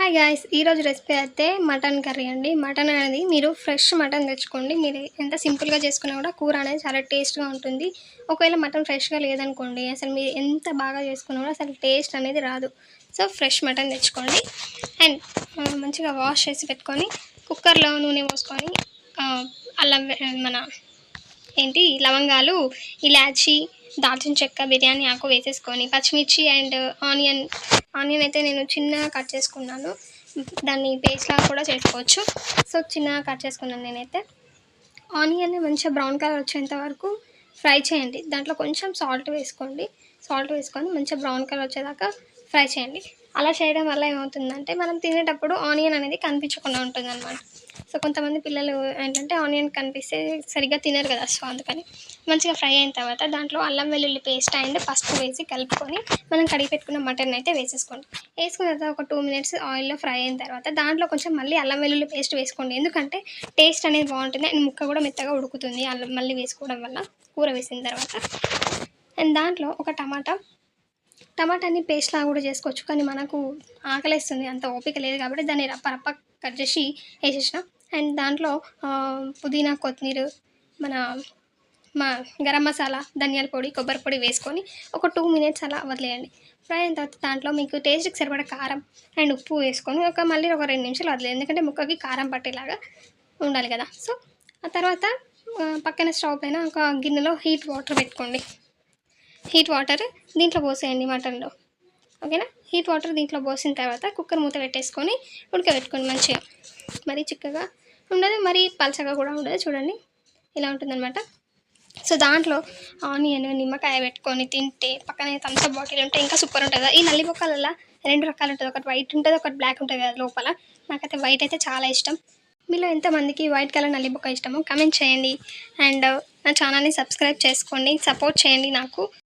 Hi guys ఈరోజు recipe అయితే mutton curry అండి. మటన్ అనేది మీరు ఫ్రెష్ మటన్ తెచ్చుకోండి. మీరు ఎంత సింపుల్గా చేసుకున్నా కూడా కూర అనేది చాలా టేస్ట్గా ఉంటుంది. ఒకవేళ మటన్ ఫ్రెష్గా లేదనుకోండి అసలు మీరు ఎంత బాగా చేసుకున్నా కూడా అసలు టేస్ట్ అనేది రాదు. సో ఫ్రెష్ మటన్ తెచ్చుకోండి. అండ్ మంచిగా వాష్ చేసి పెట్టుకొని కుక్కర్లో నూనె పోసుకొని అల్లం మన ఏంటి లవంగాలు ఇలాచి దాల్చిన చెక్క బిర్యానీ ఆకు వేసేసుకొని పచ్చిమిర్చి అండ్ ఆనియన్ ఆనియన్ అయితే నేను చిన్నగా కట్ చేసుకున్నాను. దాన్ని పేస్ట్ లాగా కూడా చేసుకోవచ్చు. సో చిన్నగా కట్ చేసుకున్నాను నేనైతే. ఆనియన్ మంచిగా బ్రౌన్ కలర్ వచ్చేంత వరకు ఫ్రై చేయండి. దాంట్లో కొంచెం సాల్ట్ వేసుకోండి. సాల్ట్ వేసుకొని మంచిగా బ్రౌన్ కలర్ వచ్చేదాకా ఫ్రై చేయండి. అలా చేయడం వల్ల ఏమవుతుందంటే మనం తినేటప్పుడు ఆనియన్ అనేది కనిపించకుండా ఉంటుంది అనమాట సో కొంతమంది పిల్లలు ఏంటంటే ఆనియన్ కనిపిస్తే సరిగ్గా తినరు కదా. సో అందుకని మంచిగా ఫ్రై అయిన తర్వాత దాంట్లో అల్లం వెల్లుల్లి పేస్ట్ అండ్ పసుపు వేసి కలుపుకొని మనం కడిగి పెట్టుకున్న మటన్ అయితే వేసేసుకోండి. వేసుకున్న తర్వాత ఒక టూ మినిట్స్ ఆయిల్లో ఫ్రై అయిన తర్వాత దాంట్లో కొంచెం మళ్ళీ అల్లం వెల్లుల్లి పేస్ట్ వేసుకోండి. ఎందుకంటే టేస్ట్ అనేది బాగుంటుంది. అండ్ ముక్క కూడా మెత్తగా ఉడుకుతుంది. అల్లం మళ్ళీ వేసుకోవడం వల్ల కూర వేసిన తర్వాత. అండ్ దాంట్లో ఒక టమాటా టమాటాని పేస్ట్ లాగా కూడా చేసుకోవచ్చు. కానీ మనకు ఆకలిస్తుంది. అంత ఓపిక లేదు కాబట్టి దాన్ని రప్ప రప్ప కట్ చేసి వేసేసిన. అండ్ దాంట్లో పుదీనా కొత్తిమీర మన మా గరం మసాలా ధనియాల పొడి కొబ్బరి పొడి వేసుకొని ఒక టూ మినిట్స్ అలా వదిలేయండి. ఫ్రై అయిన తర్వాత దాంట్లో మీకు టేస్ట్కి సరిపడా కారం అండ్ ఉప్పు వేసుకొని ఒక మళ్ళీ ఒక రెండు నిమిషాలు వదిలేదు ఎందుకంటే ముక్కకి కారం పట్టేలాగా ఉండాలి కదా. సో ఆ తర్వాత పక్కన స్టవ్ పైన ఒక గిన్నెలో హీట్ వాటర్ పెట్టుకోండి. హీట్ వాటర్ దీంట్లో పోసేయండి మటన్లో. ఓకేనా? హీట్ వాటర్ దీంట్లో పోసిన తర్వాత కుక్కర్ మూత పెట్టేసుకొని ఉడకబెట్టుకోండి మంచిగా మరీ చిక్కగా ఉండదు మరీ పలచగా కూడా ఉండదు. చూడండి ఇలా ఉంటుందన్నమాట. సో దాంట్లో ఆనియన్ నిమ్మకాయ పెట్టుకొని తింటే పక్కన థమ్స్ బాటిల్ ఉంటే ఇంకా సూపర్ ఉంటుంది. ఈ నల్లి బొక్కలలో రెండు రకాలు ఉంటుంది. ఒకటి వైట్ ఉంటుంది ఒకటి బ్లాక్ ఉంటుంది కదా లోపల. నాకైతే వైట్ అయితే చాలా ఇష్టం. మీలో ఎంతమందికి వైట్ కలర్ నల్లి బొక్క ఇష్టమో కమెంట్ చేయండి. అండ్ నా ఛానల్ని సబ్స్క్రైబ్ చేసుకోండి సపోర్ట్ చేయండి నాకు.